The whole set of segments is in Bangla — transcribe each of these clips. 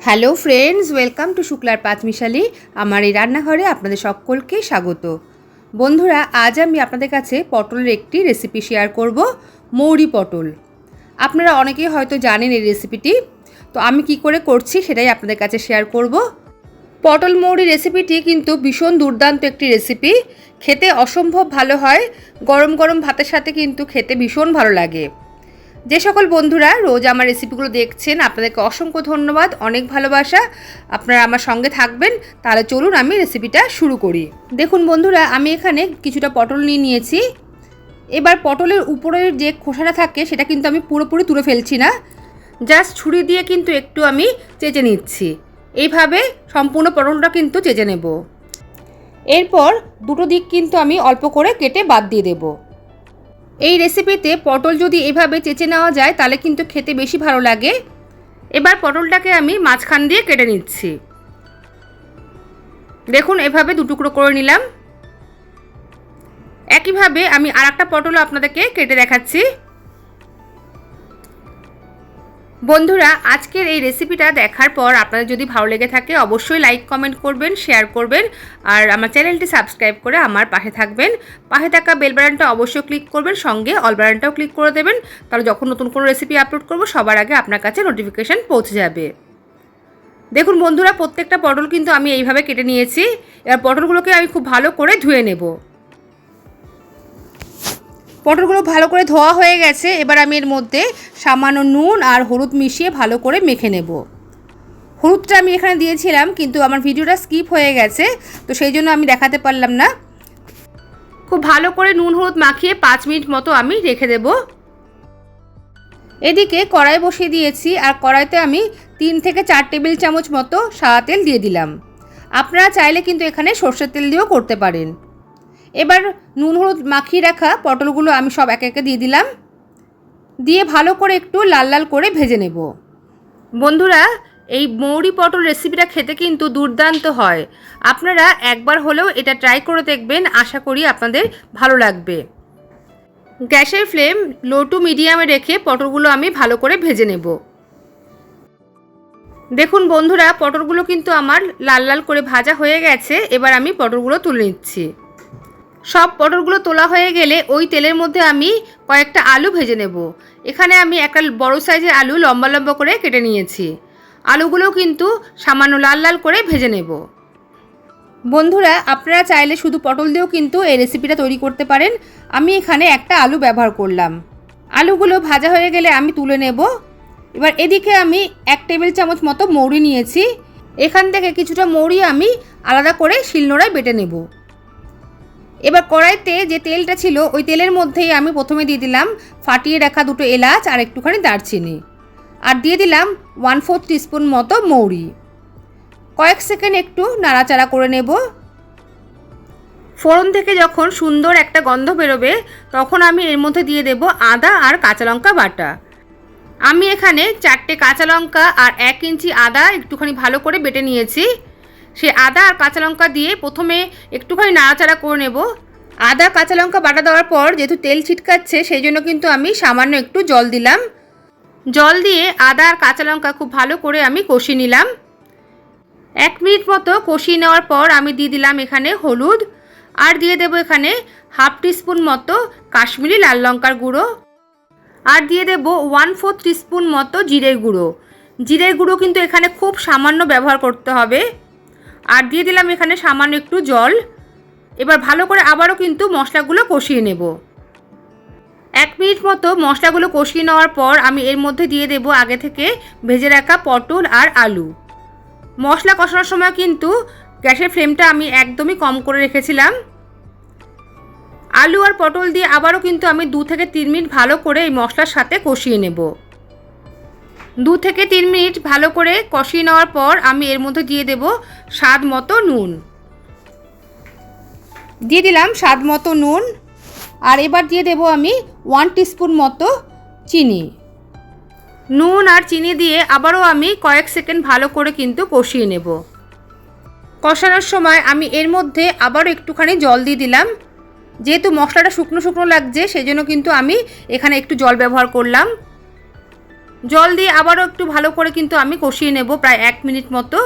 হ্যালো ফ্রেন্ডস, ওয়েলকাম টু শুক্লার পাঁচমিশালি আমার এই রান্নাঘরে আপনাদের সকলকে স্বাগত। বন্ধুরা, আজ আমি আপনাদের কাছে পটলের একটি রেসিপি শেয়ার করব, মৌরি পটল। আপনারা অনেকেই হয়তো জানেন এই রেসিপিটি তো আমি কি করে করছি সেটাই আপনাদের কাছে শেয়ার করব। পটল মৌরি রেসিপিটি কিন্তু ভীষণ দুর্দান্ত একটি রেসিপি খেতে অসম্ভব ভালো হয়। গরম গরম ভাতের সাথে কিন্তু খেতে ভীষণ ভালো লাগে। যে সকল বন্ধুরা রোজ আমার রেসিপিগুলো দেখছেন, আপনাদেরকে অসংখ্য ধন্যবাদ, অনেক ভালোবাসা। আপনারা আমার সঙ্গে থাকবেন, তাহলে চলুন আমি রেসিপিটা শুরু করি। দেখুন বন্ধুরা, আমি এখানে কিছুটা পটল নিয়ে নিয়েছি। এবার পটলের উপরের যে খোসাটা থাকে, সেটা কিন্তু আমি পুরোপুরি তুলে ফেলছি না। জাস্ট ছুরি দিয়ে কিন্তু একটু আমি চেঁচে নিচ্ছি। এইভাবে সম্পূর্ণ পটলটা কিন্তু চেঁচে নেব। এরপর দুটো দিক কিন্তু আমি অল্প করে কেটে বাদ দিয়ে দেবো। এই রেসিপিতে পটল যদি এভাবে চেঁচে নেওয়া যায়, তাহলে কিন্তু খেতে বেশি ভালো লাগে। এবার পটলটাকে আমি মাঝখান দিয়ে কেটে নিচ্ছি। দেখুন, এভাবে দুটুকরো করে নিলাম। একইভাবে আমি আর একটা পটলও আপনাদেরকে কেটে দেখাচ্ছি। বন্ধুরা, আজকের এই রেসিপিটা দেখার পর আপনাদের যদি ভালো লেগে থাকে, অবশ্যই লাইক কমেন্ট করবেন শেয়ার করবেন, আর আমার চ্যানেলটি সাবস্ক্রাইব করে আমার পাশে থাকবেন। পাশে থাকা বেল অবশ্যই ক্লিক করবেন, সঙ্গে অল বাটনটাও ক্লিক করে দেবেন। তাহলে যখন নতুন কোনো রেসিপি আপলোড করব, সবার আগে আপনার কাছে নোটিফিকেশান পৌঁছে যাবে। দেখুন বন্ধুরা, প্রত্যেকটা পটল কিন্তু আমি এইভাবে কেটে নিয়েছি। এবার পটলগুলোকে আমি খুব ভালো করে ধুয়ে নেব। পটলগুলো ভালো করে ধোয়া হয়ে গেছে। এবার আমি এর মধ্যে সামান্য নুন আর হলুদ মিশিয়ে ভালো করে মেখে নেব। হলুদটা আমি এখানে দিয়েছিলাম, কিন্তু আমার ভিডিওটা স্কিপ হয়ে গেছে, তো সেই জন্য আমি দেখাতে পারলাম না। খুব ভালো করে নুন হলুদ মাখিয়ে পাঁচ মিনিট মতো আমি রেখে দেব। এদিকে কড়াই বসিয়ে দিয়েছি, আর কড়াইতে আমি তিন থেকে চার টেবিল চামচ মতো সাদা তেল দিয়ে দিলাম। আপনারা চাইলে কিন্তু এখানে সর্ষের তেল দিয়েও করতে পারেন। এবার নুন হলুদ মাখিয়ে রাখা পটলগুলো আমি সব একে একে দিয়ে দিলাম। দিয়ে ভালো করে একটু লাল লাল করে ভেজে নেব। বন্ধুরা, এই মৌরি পটল রেসিপিটা খেতে কিন্তু দুর্দান্ত হয়। আপনারা একবার হলেও এটা ট্রাই করে দেখবেন, আশা করি আপনাদের ভালো লাগবে। গ্যাসের ফ্লেম লো টু মিডিয়ামে রেখে পটলগুলো আমি ভালো করে ভেজে নেব। দেখুন বন্ধুরা, পটলগুলো কিন্তু আমার লাল লাল করে ভাজা হয়ে গেছে। এবার আমি পটলগুলো তুলে নিচ্ছি। সব পটলগুলো তোলা হয়ে গেলে ওই তেলের মধ্যে আমি কয়েকটা আলু ভেজে নেব। এখানে আমি একটা বড় সাইজের আলু লম্বা লম্বা করে কেটে নিয়েছি। আলুগুলো কিন্তু সামান্য লাল লাল করে ভেজে নেব। বন্ধুরা, আপনারা চাইলে শুধু পটল দিয়েও কিন্তু এই রেসিপিটা তৈরি করতে পারেন। আমি এখানে একটা আলু ব্যবহার করলাম। আলুগুলো ভাজা হয়ে গেলে আমি তুলে নেব। এবার এদিকে আমি এক টেবিল চামচ মতো মৌরি নিয়েছি। এখান থেকে কিছুটা মৌরি আমি আলাদা করে শিলনোড়ায় বেটে নেব। এবার কড়াইতে যে তেলটা ছিল, ওই তেলের মধ্যেই আমি প্রথমে দিয়ে দিলাম ফাটিয়ে রাখা দুটো এলাচ আর একটুখানি দারচিনি। আর দিয়ে দিলাম ওয়ান ফোর্থ টিস্পুন মতো মৌরি। কয়েক সেকেন্ড একটু নাড়াচাড়া করে নেব। ফোড়ন থেকে যখন সুন্দর একটা গন্ধ বেরোবে, তখন আমি এর মধ্যে দিয়ে দেব আদা আর কাঁচা লঙ্কা বাটা। আমি এখানে চারটে কাঁচা লঙ্কা আর এক ইঞ্চি আদা একটুখানি ভালো করে বেটে নিয়েছি। সে আদা আর কাঁচা লঙ্কা দিয়ে প্রথমে একটুখানি নাড়াচাড়া করে নেব। আদা, কাঁচা লঙ্কা বাটা দেওয়ার পর যেহেতু তেল ছিটকাচ্ছে, সেই জন্য কিন্তু আমি সামান্য একটু জল দিলাম। জল দিয়ে আদা আর কাঁচা লঙ্কা খুব ভালো করে আমি কষিয়ে নিলাম। এক মিনিট মতো কষিয়ে নেওয়ার পর আমি দিয়ে দিলাম এখানে হলুদ আর দিয়ে দেবো এখানে হাফ টিস্পুন মতো কাশ্মীরি লাল লঙ্কার গুঁড়ো। আর দিয়ে দেব ওয়ান ফোর্থ টিস্পুন মতো জিরের গুঁড়ো। জিরের গুঁড়ো কিন্তু এখানে খুব সামান্য ব্যবহার করতে হবে। আর দিয়ে দিলাম এখানে সামান্য একটু জল। এবার ভালো করে আবারও কিন্তু মশলাগুলো কষিয়ে নেব। এক মিনিট মতো মশলাগুলো কষিয়ে নেওয়ার পর আমি এর মধ্যে দিয়ে দেব আগে থেকে ভেজে রাখা পটল আর আলু। মশলা কষানোর সময় কিন্তু গ্যাসের ফ্লেমটা আমি একদমই কম করে রেখেছিলাম। আলু আর পটল দিয়ে আবারও কিন্তু আমি দু থেকে তিন মিনিট ভালো করে এই মশলার সাথে কষিয়ে নেব। দু থেকে তিন মিনিট ভালো করে কষিয়ে নেওয়ার পর আমি এর মধ্যে দিয়ে দেব স্বাদ মতো নুন। দিয়ে দিলাম স্বাদ মতো নুন আর এবার দিয়ে দেব আমি ওয়ান টিস্পুন মতো চিনি। নুন আর চিনি দিয়ে আবারও আমি কয়েক সেকেন্ড ভালো করে কিন্তু কষিয়ে নেব। কষানোর সময় আমি এর মধ্যে আবারও একটুখানি জল দিয়ে দিলাম। যেহেতু মশলাটা শুকনো শুকনো লাগছে সেই জন্য কিন্তু আমি এখানে একটু জল ব্যবহার করলাম। জল দিয়ে আবারও একটু ভালো করে কিন্তু আমি কষিয়ে নেব প্রায় এক মিনিট মতো।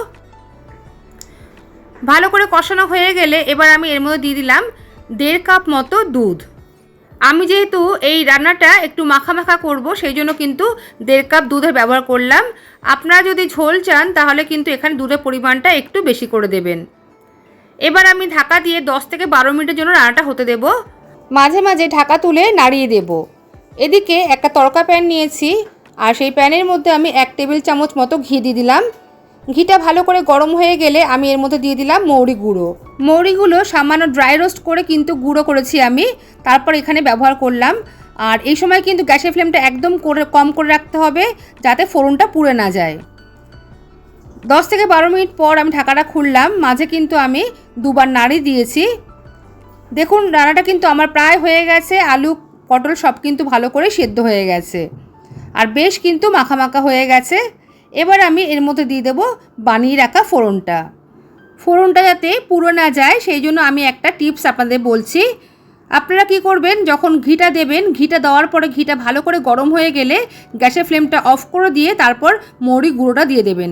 ভালো করে কষানো হয়ে গেলে এবার আমি এর মধ্যে দিয়ে দিলাম দেড় কাপ মতো দুধ। আমি যেহেতু এই রান্নাটা একটু মাখা মাখা করব, সেই জন্য কিন্তু দেড় কাপ দুধের ব্যবহার করলাম। আপনারা যদি ঝোল চান, তাহলে কিন্তু এখানে দুধের পরিমাণটা একটু বেশি করে দেবেন। এবার আমি ঢাকা দিয়ে 10 থেকে বারো মিনিটের জন্য রান্নাটা হতে দেব। মাঝে মাঝে ঢাকা তুলে নাড়িয়ে দেব। এদিকে একটা তড়কা প্যান নিয়েছি। আর সেই প্যানের মধ্যে আমি এক টেবিল চামচ মতো ঘি দিয়ে দিলাম। ঘিটা ভালো করে গরম হয়ে গেলে আমি এর মধ্যে দিয়ে দিলাম মৌরি গুঁড়ো। মৌরিগুলো সামান্য ড্রাই রোস্ট করে কিন্তু গুঁড়ো করেছি আমি, তারপর এখানে ব্যবহার করলাম। আর এই সময় কিন্তু গ্যাসের ফ্লেমটা একদম করে, কম করে রাখতে হবে যাতে ফোড়নটা পুড়ে না যায়। দশ থেকে বারো মিনিট পর আমি ঢাকাটা খুললাম, মাঝে কিন্তু আমি দুবার নাড়ি দিয়েছি। দেখুন, রান্নাটা কিন্তু আমার প্রায় হয়ে গেছে, আলু, পটল সব কিন্তু ভালো করে সেদ্ধ হয়ে গেছে। আর বেশ কিন্তু মাখা মাখা হয়ে গেছে। এবার আমি এর মধ্যে দিয়ে দেবো বানিয়ে রাখা ফোড়নটা। ফোড়নটা যাতে পুরো না যায়, সেই জন্য আমি একটা টিপস আপনাদের বলছি। আপনারা কি করবেন, যখন ঘিটা দেবেন, ঘিটা দেওয়ার পরে ঘিটা ভালো করে গরম হয়ে গেলে গ্যাসের ফ্লেমটা অফ করে দিয়ে তারপর মৌরি গুঁড়োটা দিয়ে দেবেন।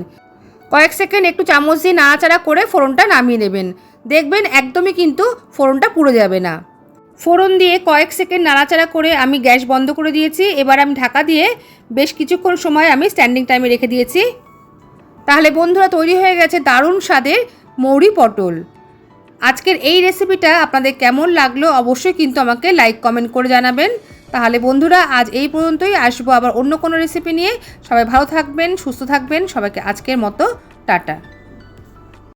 কয়েক সেকেন্ড একটু চামচ দিয়ে নাড়াচাড়া করে ফোড়নটা নামিয়ে নেবেন। দেখবেন একদমই কিন্তু ফোড়নটা পুড়ে যাবে না। ফোড়ন দিয়ে কয়েক সেকেন্ড নাড়াচাড়া করে আমি গ্যাস বন্ধ করে দিয়েছি। এবার আমি ঢাকা দিয়ে বেশ কিছুক্ষণ সময় আমি স্ট্যান্ডিং টাইমে রেখে দিয়েছি। তাহলে বন্ধুরা, তৈরি হয়ে গেছে দারুণ স্বাদের মৌরি পটল। আজকের এই রেসিপিটা আপনাদের কেমন লাগল অবশ্যই কিন্তু আমাকে লাইক কমেন্ট করে জানাবেন। তাহলে বন্ধুরা, আজ এই পর্যন্তই। আসব আবার অন্য কোনো রেসিপি নিয়ে। সবাই ভালো থাকবেন, সুস্থ থাকবেন। সবাইকে আজকের মতো, টাটা।